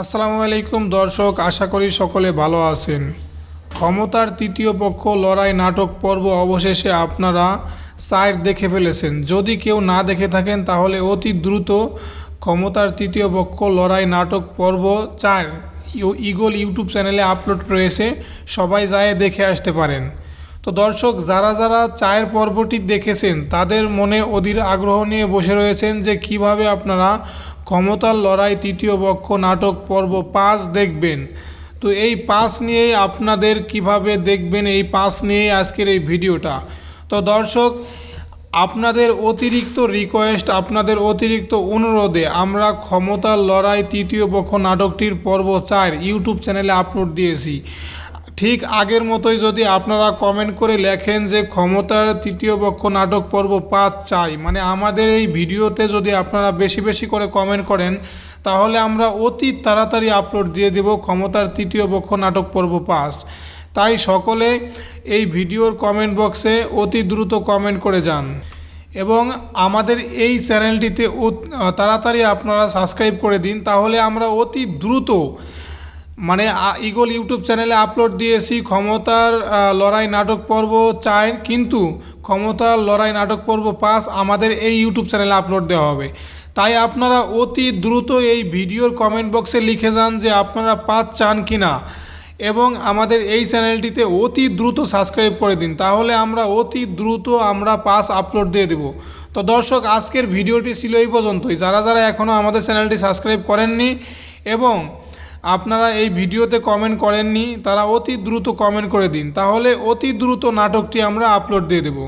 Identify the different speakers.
Speaker 1: আসসালামু আলাইকুম, দর্শক, আশা করি সকলে ভালো আছেন। ক্ষমতার তৃতীয় পক্ষ লড়াই নাটক পর্ব অবশেষে আপনারা সাইড দেখে ফেলেছেন। যদি কেউ না দেখে থাকেন, তাহলে অতি দ্রুত ক্ষমতার তৃতীয় পক্ষ লড়াই নাটক পর্ব চার ইগল ইউটিউব চ্যানেলে আপলোড রয়েছে। সবাই যায় দেখে আসতে পারেন। তো দর্শক, যারা যারা চায়ের পর্বটি দেখেছেন, তাদের মনে অধীর আগ্রহ নিয়ে বসে রয়েছেন যে কীভাবে আপনারা ক্ষমতার লড়াই তৃতীয় পক্ষ নাটক পর্ব পাঁচ দেখবেন। তো এই পাঁচ নিয়েই আপনাদের কীভাবে দেখবেন, এই পাঁচ নিয়েই আজকের এই ভিডিওটা। তো দর্শক, আপনাদের অতিরিক্ত রিকোয়েস্ট আপনাদের অতিরিক্ত অনুরোধে আমরা ক্ষমতার লড়াই তৃতীয় পক্ষ নাটকটির পর্ব চার ইউটিউব চ্যানেলে আপলোড দিয়েছি। ঠিক আগের মতোই যদি আপনারা কমেন্ট করে লেখেন যে ক্ষমতার তৃতীয় পক্ষ নাটক পর্ব পাঁচ চাই মানে আমাদের এই ভিডিওতে যদি আপনারা বেশি বেশি করে কমেন্ট করেন, তাহলে আমরা অতি তাড়াতাড়ি আপলোড দিয়ে দেব ক্ষমতার তৃতীয় পক্ষ নাটক পর্ব পাঁচ। তাই সকলে এই ভিডিওর কমেন্ট বক্সে অতি দ্রুত কমেন্ট করে যান। এবং আমাদের এই চ্যানেলটিতে তাড়াতাড়ি আপনারা সাবস্ক্রাইব করে দিন, তাহলে আমরা অতি দ্রুত মানে ইগল ইউটিউব চ্যানেলে আপলোড দিয়েছি ক্ষমতার লড়াই নাটক পর্ব চার, কিন্তু ক্ষমতার, লড়াই নাটক পর্ব পাঁচ আমাদের এই ইউটিউব চ্যানেলে আপলোড দেওয়া হবে। তাই আপনারা অতি দ্রুত এই ভিডিওর কমেন্ট বক্সে লিখে যান যে আপনারা পাঁচ চান কি না এবং আমাদের এই চ্যানেলটিতে অতি দ্রুত সাবস্ক্রাইব করে দিন। তাহলে আমরা অতি দ্রুত আমরা পাস আপলোড দিয়ে দেব। তো দর্শক, আজকের ভিডিওটি ছিল এই পর্যন্তই। যারা যারা এখনও আমাদের চ্যানেলটি সাবস্ক্রাইব করেননি, এবং আপনারা এই ভিডিওতে কমেন্ট করেননি, তারা অতি দ্রুত কমেন্ট করে দিন। তাহলে অতি দ্রুত নাটকটি আমরা আপলোড দিয়ে দেবো।